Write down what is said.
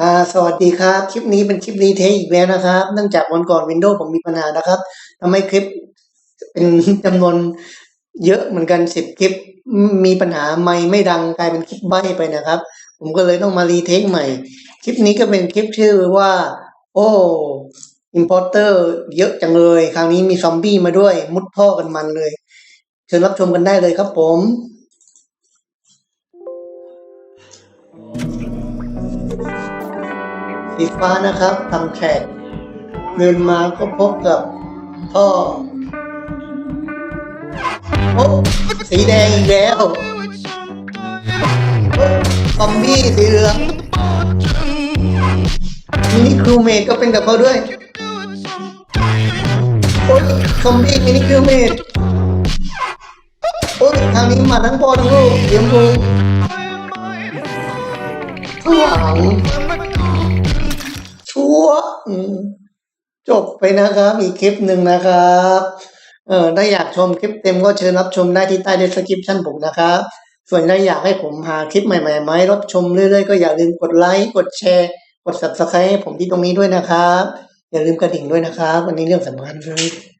อ่าสวัสดีครับ คลิปนี้เป็นคลิปรีเทคอีกแล้วนะครับ เนื่องจากวันก่อน Windows ผมมีปัญหานะครับทำให้คลิปเป็นจำนวนเยอะเหมือนกันสิบคลิป มีปัญหาไม่ไม่ดังกลายเป็นคลิปใบ้ไปนะครับ ผมก็เลยต้องมารีเทคใหม่ คลิปนี้ก็เป็นคลิปชื่อว่า โอ้ Importer เยอะจังเลย คราวนี้มีซอมบี้มาด้วย มุดท่อกันมันเลย เชิญรับชมกันได้เลยครับผม สีฟ้านะครับทำแขกเดินมาก็พบกับท่อโอ้สีแดงอีกแล้วโอ้ซอมบี้สีเหลืองมินิครูเมดก็เป็นกับเขาด้วยโอ้ยซอมบี้มินิครูเมดโอ้ยทางนี้มาทั้งพ่อทั้งลูกเดี๋ยวกูข้างหลังชั่อ จบไปนะครับ อีกคลิปหนึ่งนะครับเออถ้าอยากชมคลิปเต็มก็เชิญรับชมได้ที่ใต้ description ผมนะครับ ส่วนถ้าอยากให้ผมหาคลิปใหม่ๆมาให้รับชมเรื่อยๆก็อย่าลืมกดไลค์กดแชร์กด subscribe ให้ผมที่ตรงนี้ด้วยนะครับ อย่าลืมกระดิ่งด้วยนะครับ วันนี้เรื่องสำคัญเลย